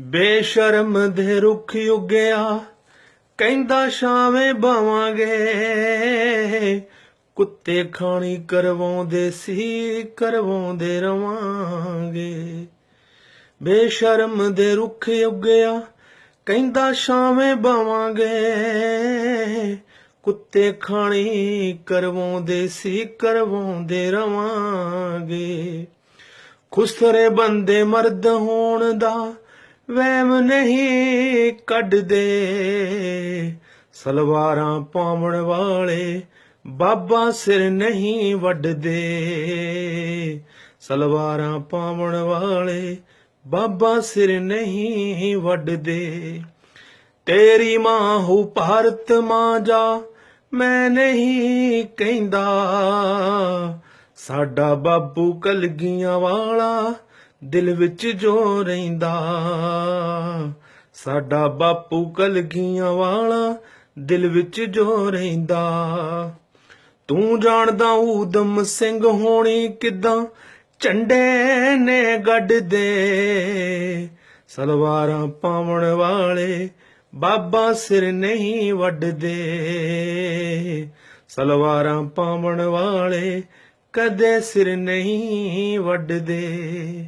ਬੇਸ਼ਰਮ ਦੇ ਰੁੱਖ ਉੱਗਿਆ, ਕਹਿੰਦਾ ਛਾਵੇਂ ਬਾਵਾਂਗੇ। ਕੁੱਤੇ ਖਾਣੀ ਕਰਵਾਉਂਦੇ ਸੀ, ਕਰਵਾਉਂਦੇ ਰਵਾਂਗੇ। ਬੇਸ਼ਰਮ ਦੇ ਰੁੱਖ ਉੱਗਿਆ, ਕਹਿੰਦਾ ਛਾਵੇਂ ਬਾਵਾਂਗੇ। ਕੁੱਤੇ ਖਾਣੀ ਕਰਵਾਉਂਦੇ ਸੀ, ਕਰਵਾਉਂਦੇ ਰਵਾਂਗੇ। ਖੁਸਰੇ ਬੰਦੇ ਮਰਦ ਹੋਣ ਦਾ ਵਹਿਮ ਨਹੀਂ ਕੱਢਦੇ। ਸਲਵਾਰਾਂ ਪਾਵਣ ਵਾਲੇ ਬਾਬਾ ਸਿਰ ਨਹੀਂ ਵੱਢਦੇ। ਸਲਵਾਰਾਂ ਪਾਵਣ ਵਾਲੇ ਬਾਬਾ ਸਿਰ ਨਹੀਂ ਵੱਢਦੇ। ਤੇਰੀ ਮਾਂ ਹੋ ਭਾਰਤ ਮਾਂ ਜਾ, ਮੈਂ ਨਹੀਂ ਕਹਿੰਦਾ। ਸਾਡਾ ਬਾਬੂ ਕਲਗੀਆਂ ਵਾਲਾ ਦਿਲ ਵਿੱਚ ਜੋ ਰਹਿੰਦਾ। ਸਾਡਾ ਬਾਪੂ ਕਲਗੀਆਂ ਵਾਲਾ ਦਿਲ ਵਿੱਚ ਜੋ ਰਹਿੰਦਾ। ਤੂੰ ਜਾਣਦਾ ਊਦਮ ਸਿੰਘ ਹੋਣੀ ਕਿਦਾਂ ਝੰਡੇ ਨੇ ਗੱਡਦੇ। ਸਲਵਾਰਾਂ ਪਾਵਣ ਵਾਲੇ ਬਾਬਾ ਸਿਰ ਨਹੀਂ ਵੱਢਦੇ। ਸਲਵਾਰਾਂ ਪਾਵਣ ਵਾਲੇ ਕਦੇ ਸਿਰ ਨਹੀਂ ਵੱਢਦੇ।